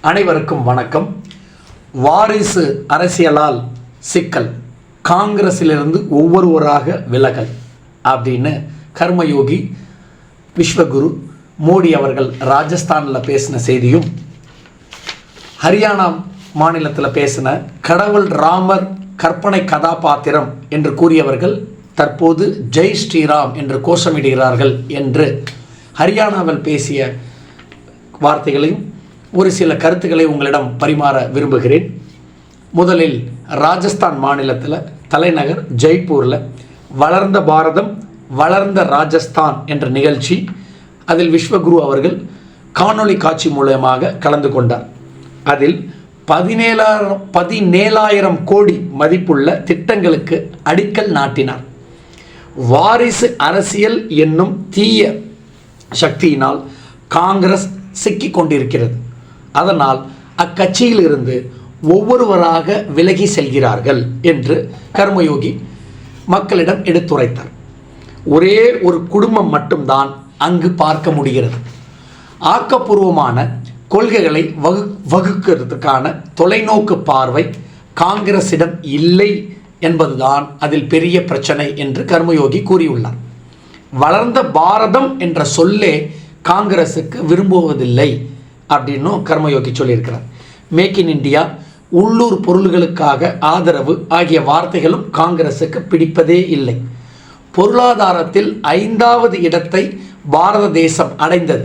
அனைவருக்கும் வணக்கம். வாரிசு அரசியலால் சிக்கல். காங்கிரஸிலிருந்து ஒவ்வொருவராக விலகல் அப்படின்னு கர்மயோகி விஸ்வகுரு மோடி அவர்கள் ராஜஸ்தானில் பேசின செய்தியும் ஹரியானா மாநிலத்தில் பேசின கடவுள் ராமர் கற்பனை கதாபாத்திரம் என்று கூறியவர்கள் தற்போது ஜெய் ஸ்ரீராம் என்று கோஷமிடுகிறார்கள் என்று ஹரியானாவில் பேசிய வார்த்தைகளையும் ஒரு சில கருத்துக்களை உங்களிடம் பரிமாற விரும்புகிறேன். முதலில் ராஜஸ்தான் மாநிலத்தில் தலைநகர் ஜெய்ப்பூரில் வளர்ந்த பாரதம் வளர்ந்த ராஜஸ்தான் என்ற நிகழ்ச்சி அதில் விஸ்வகுரு அவர்கள் காணொளி காட்சி மூலயமாக கலந்து கொண்டார். அதில் பதினேழாயிரம் பதினேழாயிரம் கோடி மதிப்புள்ள திட்டங்களுக்கு அடிக்கல் நாட்டினார். வாரிசு அரசியல் என்னும் தீய சக்தியினால் காங்கிரஸ் சிக்கிக் கொண்டிருக்கிறது அதனால் அக்கட்சியிலிருந்து ஒவ்வொருவராக விலகி செல்கிறார்கள் என்று கர்மயோகி மக்களிடம் எடுத்துரைத்தார். ஒரே ஒரு குடும்பம் மட்டும்தான் அங்கு பார்க்க முடிகிறது. ஆக்கப்பூர்வமான கொள்கைகளை வகு வகுக்கிறதுக்கான தொலைநோக்கு பார்வை காங்கிரஸிடம் இல்லை என்பதுதான் அதில் பெரிய பிரச்சனை என்று கர்மயோகி கூறியுள்ளார். வளர்ந்த பாரதம் என்ற சொல்லே காங்கிரஸுக்கு விரும்புவதில்லை. அப்படின்னும் கர்மயோகி சொல்லியிருக்கிறார். மேக் இன் இந்தியா உள்ளூர் பொருள்களுக்காக ஆதரவு ஆகிய வார்த்தைகளும் காங்கிரஸுக்கு பிடிப்பதே இல்லை. பொருளாதாரத்தில் ஐந்தாவது இடத்தை பாரத தேசம் அடைந்தது.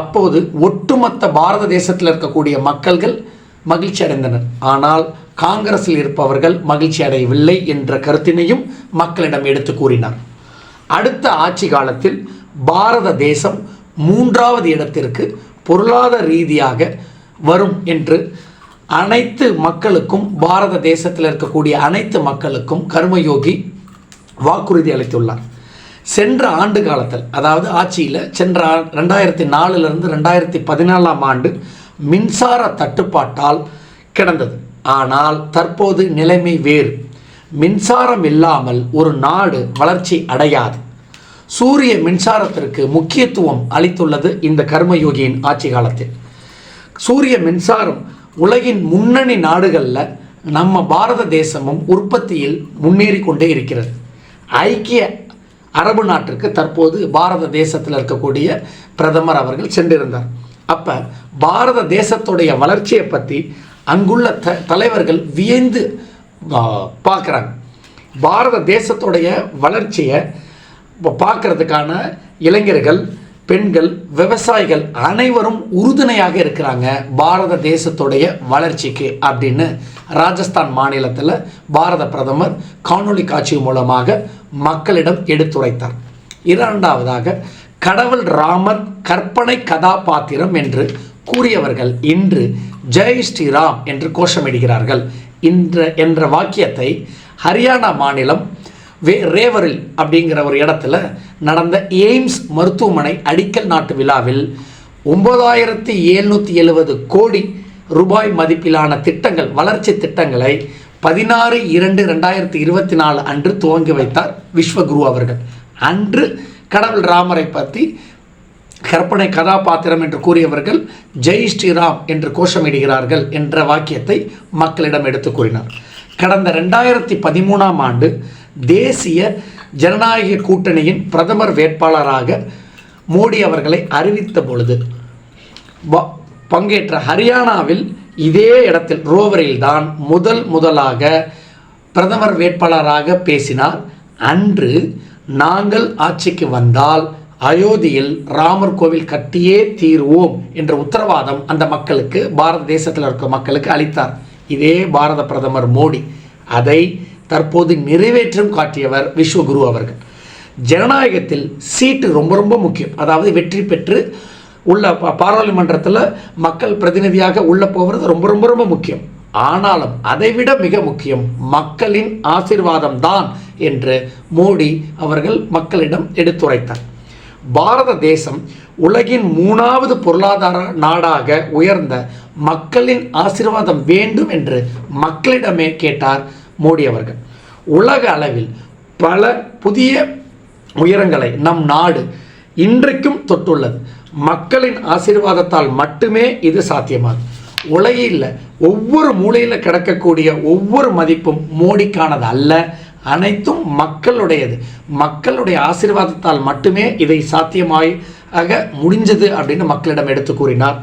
அப்போது ஒட்டுமொத்த பாரத தேசத்தில் இருக்கக்கூடிய மக்கள்கள் மகிழ்ச்சி அடைந்தனர். ஆனால் காங்கிரஸில் இருப்பவர்கள் மகிழ்ச்சி அடையவில்லை என்ற கருத்தினையும் மக்களிடம் எடுத்து கூறினார். அடுத்த ஆட்சி காலத்தில் பாரத தேசம் மூன்றாவது இடத்திற்கு பொருளாதார ரீதியாக வரும் என்று அனைத்து மக்களுக்கும் பாரத தேசத்தில் இருக்கக்கூடிய அனைத்து மக்களுக்கும் கர்மயோகி வாக்குறுதி அளித்துள்ளார். சென்ற ஆண்டு காலத்தில் அதாவது ஆட்சியில் சென்ற ரெண்டாயிரத்தி நாலுலேருந்து ரெண்டாயிரத்தி பதினாலாம் ஆண்டு மின்சார தட்டுப்பாட்டால் கிடந்தது. ஆனால் தற்போது நிலைமை வேறு. மின்சாரம் இல்லாமல் ஒரு நாடு வளர்ச்சி அடையாது. சூரிய மின்சாரத்திற்கு முக்கியத்துவம் அளித்துள்ளது இந்த கர்மயோகியின் ஆட்சி காலத்தில். சூரிய மின்சாரம் உலகின் முன்னணி நாடுகளில் நம்ம பாரத தேசமும் உற்பத்தியில் முன்னேறி கொண்டே இருக்கிறது. ஐக்கிய அரபு நாட்டிற்கு தற்போது பாரத தேசத்தில் இருக்கக்கூடிய பிரதமர் அவர்கள் சென்றிருந்தார். அப்போ பாரத தேசத்துடைய வளர்ச்சியை பற்றி அங்குள்ள த தலைவர்கள் வியந்து பார்க்குறாங்க. பாரத தேசத்துடைய வளர்ச்சியை பார்க்கறதுக்கான இளைஞர்கள் பெண்கள் விவசாயிகள் அனைவரும் உறுதுணையாக இருக்கிறாங்க பாரத தேசத்துடைய வளர்ச்சிக்கு அப்படின்னு ராஜஸ்தான் மாநிலத்தில் பாரத பிரதமர் காணொளி காட்சி மூலமாக மக்களிடம் எடுத்துரைத்தார். இரண்டாவதாக கடவுள் ராமர் கற்பனை கதாபாத்திரம் என்று கூறியவர்கள் இன்று ஜெய் ஸ்ரீராம் என்று கோஷமிடுகிறார்கள். இன்ற என்ற வாக்கியத்தை ஹரியானா மாநிலம் வே ரேவரில் அப்படிங்கிற ஒரு இடத்துல நடந்த எய்ம்ஸ் மருத்துவமனை அடிக்கல் நாட்டு விழாவில் ஒன்பதாயிரத்தி எழுநூற்றி எழுபது கோடி ரூபாய் மதிப்பிலான திட்டங்கள் வளர்ச்சி திட்டங்களை பதினாறு இரண்டு ரெண்டாயிரத்தி இருபத்தி நாலு அன்று துவங்கி வைத்தார் விஸ்வகுரு அவர்கள். அன்று கடவுள் ராமரை பற்றி கற்பனை கதாபாத்திரம் என்று கூறியவர்கள் ஜெய் ஸ்ரீராம் என்று கோஷமிடுகிறார்கள் என்ற வாக்கியத்தை மக்களிடம் எடுத்து கூறினார். கடந்த ரெண்டாயிரத்தி பதிமூணாம் ஆண்டு தேசிய ஜனநாயக கூட்டணியின் பிரதமர் வேட்பாளராக மோடி அவர்களை அறிவித்த பொழுது பங்கேற்ற ஹரியானாவில் இதே இடத்தில் ரோவரில் தான் முதல் முதலாக பிரதமர் வேட்பாளராக பேசினார். அன்று நாங்கள் ஆட்சிக்கு வந்தால் அயோத்தியில் ராமர் கோவில் கட்டியே தீருவோம் என்ற உத்தரவாதம் அந்த மக்களுக்கு பாரத தேசத்தில் இருக்க மக்களுக்கு அளித்தார். இதே பாரத பிரதமர் மோடி. அதை தற்போது நிறைவேற்றும் காட்டியவர் விஸ்வகுரு அவர்கள். ஜனநாயகத்தில் சீட்டு ரொம்ப ரொம்ப முக்கியம். அதாவது வெற்றி பெற்று உள்ள பாராளுமன்றத்தில் மக்கள் பிரதிநிதியாக உள்ள போகிறது ரொம்ப ரொம்ப ரொம்ப முக்கியம். ஆனாலும் அதைவிட மிக முக்கியம் மக்களின் ஆசிர்வாதம் தான் என்று மோடி அவர்கள் மக்களிடம் எடுத்துரைத்தார். பாரத தேசம் உலகின் மூணாவது பொருளாதார நாடாக உயர்ந்த மக்களின் ஆசிர்வாதம் வேண்டும் என்று மக்களிடமே கேட்டார் மோடி அவர்கள். உலக அளவில் பல புதிய உயரங்களை நம் நாடு இன்றைக்கும் தொட்டுள்ளது. மக்களின் ஆசீர்வாதத்தால் மட்டுமே இது சாத்தியமாகும். உலகில் ஒவ்வொரு மூலையில் கிடக்கக்கூடிய ஒவ்வொரு மதிப்பும் மோடிக்கானது அல்ல. அனைத்தும் மக்களுடையது. மக்களுடைய ஆசீர்வாதத்தால் மட்டுமே இதை சாத்தியமாய் ஆக முடிஞ்சது அப்படின்னு மக்களிடம் எடுத்து கூறினார்.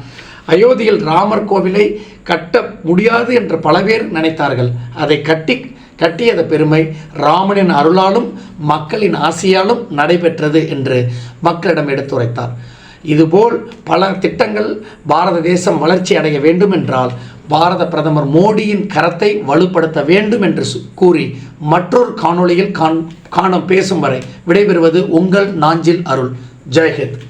அயோத்தியில் ராமர் கோவிலை கட்ட முடியாது என்று பல பேர் நினைத்தார்கள். அதை கட்டி கட்டியத பெருமை. ராமனின் அருளாலும் மக்களின் ஆசையாலும் நடைபெற்றது என்று மக்களிடம் எடுத்துரைத்தார். இதுபோல் பல திட்டங்கள் பாரத தேசம் வளர்ச்சி அடைய வேண்டும் என்றால் பாரத பிரதமர் மோடியின் கரத்தை வலுப்படுத்த வேண்டும் என்று சு- கூறி மற்றொரு காணொளியில் காண் காணம் பேசும் வரை விடைபெறுவது உங்கள் நாஞ்சில் அருள். ஜெய்ஹித்